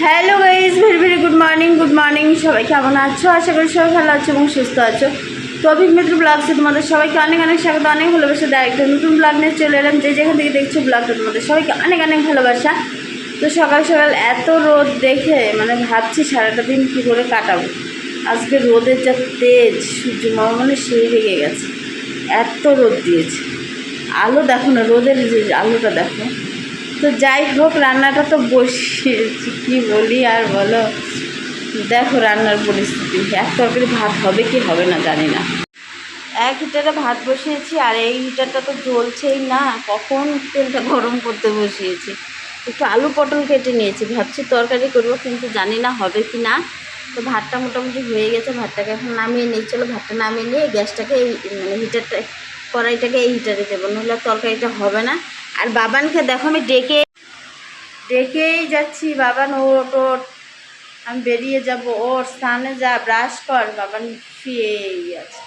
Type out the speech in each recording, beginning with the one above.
Hello guys very very good morning good morning সবাই কেমন আছো? আশা করি সবাই ভালো আছো এবং সুস্থ আছো। তো অভিক মিত্র ব্লগসে তোমাদের সবাইকে অনেক অনেক স্বাগত, অনেক ভালোবাসা। একটা নতুন ব্লগ নিয়ে চলে এলাম। যে যেখান থেকে দেখছ ব্লগটা তোমাদের সবাইকে অনেক অনেক ভালোবাসা। তো সকাল সকাল এত রোদ দেখে মানে ভাবছি সারাটা দিন কী করে কাটাবো। আজকে রোদের যা তেজ, সূর্য মামা মানে সেই রেগে গেছে। এত রোদ দিয়েছে। আলো দেখো না, রোদের যে আলোটা দেখো। তো যাই হোক, রান্নাটা তো বসিয়েছি, কী বলি আর বলো? দেখো রান্নার পরিস্থিতি, এক তরকারি ভাত হবে কি হবে না জানি না। এক হিটারে ভাত বসিয়েছি আর এই হিটারটা তো জ্বলছেই না, কখন তেলটা গরম করতে বসিয়েছি? একটু আলু পটল কেটে নিয়েছি, ভাবছি তরকারি করব কিন্তু জানি না হবে কি না। তো ভাতটা মোটামুটি হয়ে গেছে, ভাতটাকে এখন নামিয়ে নিই, চলো ভাতটা নামিয়ে নিয়ে গ্যাসটাকে এই মানে হিটারটা কড়াইটাকে এই হিটারে দেবো নাহলে তরকারিটা হবে না। আর বাবানকে দেখো, আমি ডেকে, ডেকেই যাচ্ছি। বাবান ওট ওট আমি বেরিয়ে যাব। ওর স্নানে যা ব্রাশ কর। বাবান শুয়েই আছে।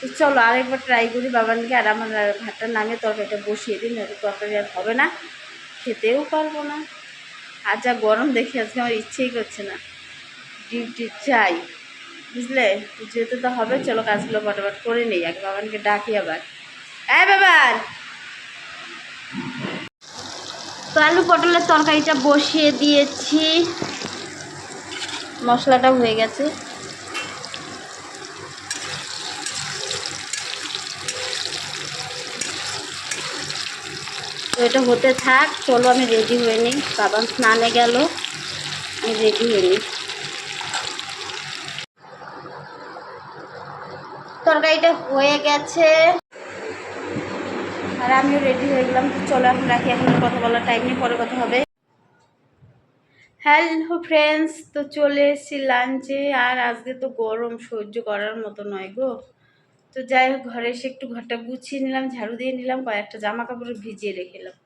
তো চলো, আরেকবার ট্রাই করি বাবানকে। আর আমার ভাতটা নামে তরকারিটা বসিয়ে দিন নয়তো তরকারি আর হবে না। খেতেও পারব না। আর যা গরম দেখে আজকে আমার ইচ্ছেই করছে না। ডিউটি চাই, বুঝলে? যেতে তো হবে, চলো কাজগুলো ফটাফট করে নিই। এক বাবানকে ডাকি আবার। হ্যাঁ বাবার তো আলু পটলের তরকারিটা বসিয়ে দিয়েছি। মশলাটা হয়ে গেছে। তো এটা হতে থাক, চলো আমি রেডি হয়ে নিই। বাবা স্নানে গেল, আমি রেডি হয়ে নিই। তরকারিটা হয়ে গেছে। আর আমিও রেডি হয়ে গেলাম। চলো এখন রাখি, এখন কথা বলার টাইম নেই, পরে কথা হবে। হ্যালো ফ্রেন্ডস তো চলে এসেছি লাঞ্চে আর আজকে তো গরম, সহ্য করার মতো নয় গো। তো যাই হোক, ঘরে এসে একটু ঘরটা গুছিয়ে নিলাম, ঝাড়ু দিয়ে নিলাম, কয়েকটা জামা কাপড় ভিজিয়ে রেখেলাম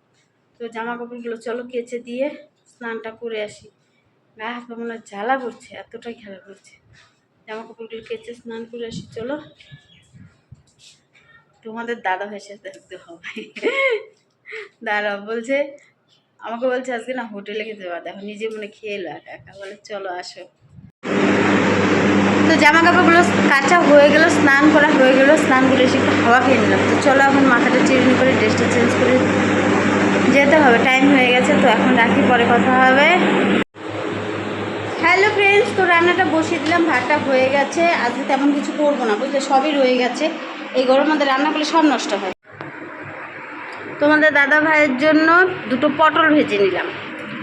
তো জামা কাপড়গুলো চলো কেচে দিয়ে স্নানটা করে আসি। গা হাত মনে হয় জ্বালা করছে, এতটাই খেলা করছে। জামা কাপড়গুলো কেচে স্নান করে আসি, চলো। তোমাদের দাদা ভাইয়ের সাথে আজকে হবে। দাদা বলছে, আমাকে বলছে আজকে না হোটেলে খেতে পারবে দেখো নিজে মনে খেয়ে এলো একা একা, বলে চলো আসো। তো জামা কাপড়গুলো কাঁচা হয়ে গেল, স্নান করা হয়ে গেল স্নান করে এসে একটু হাওয়া খেয়ে নিলাম। তো চলো এখন মাথাটা চিরুনি করে, ড্রেসটা চেঞ্জ করে যেতে হবে টাইম হয়ে গেছে, তো এখন রাখি, পরে কথা হবে। হ্যালো ফ্রেন্ডস তো রান্নাটা বসিয়ে দিলাম, ভাতটা হয়ে গেছে, আজকে তেমন কিছু করব না, বুঝলে, সবই রয়ে গেছে। এই গরমের মধ্যে রান্না করলে সব নষ্ট হয়। তোমাদের দাদা ভাইয়ের জন্য দুটো পটল ভেজে নিলাম।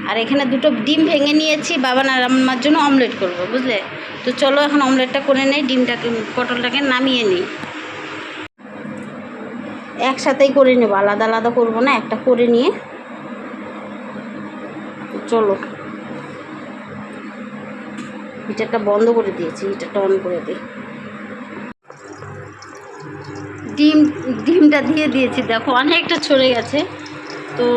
আর এখানে দুটো ডিম ভেঙে নিয়েছি, বাবা আর আমার জন্য অমলেট করব, বুঝলে? তো চলো এখন অমলেটটা করে নেই, ডিমটাকে, পটলটাকে নামিয়ে নিই। একসাথেই করে নেব, আলাদা আলাদা করব না, একটা করে নিয়ে। চলো। হিটারটা বন্ধ করে দিয়েছি, হিটারটা অন করে দিই। ডিম, ডিমটা দিয়ে দিয়েছি, দেখো অনেকটা ছড়ে গেছে। তো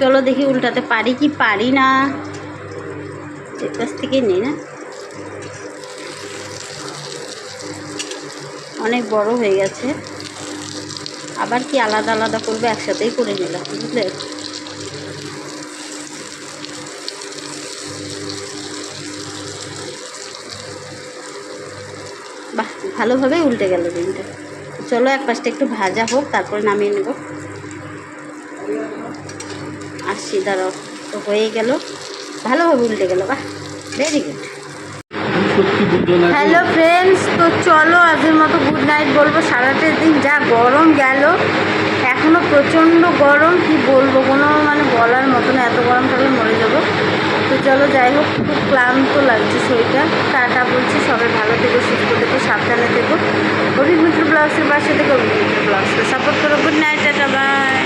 চলো দেখি উল্টাতে পারি কি পারি না। কাছ থেকে নেই না? অনেক বড় হয়ে গেছে। আবার কি আলাদা আলাদা করবে একসাথেই করে নিলাম, বুঝলে? বাহ ভালোভাবেই উল্টে গেল ডিমটা। চলো এক পাশটা একটু ভাজা হোক, তারপরে নামিয়ে নেব। আসছি, দাঁড়াও, তো হয়ে গেল। ভালোভাবে উল্টে গেল, বাহ ভেরি গুড হ্যালো ফ্রেন্ডস তো চলো আজকের মতো গুড নাইট বলব। সারাটা দিন যা গরম গেল এখনও প্রচণ্ড গরম, কি বলব? কোনো মানে বলার মতো না, এত গরম থাকলে মরে যাব। তো চলো যাই হোক, খুব ক্লান্ত লাগছে শরীরটা। টাটা বলছি, সবাই ভালো থেকো, সুস্থ থেকো, সাবধানে থেকো। অভিমিত্র ব্লগসের পাশে থেকে অভিমিত্র ব্লগসকে সাপোর্ট করো। Good night tata bye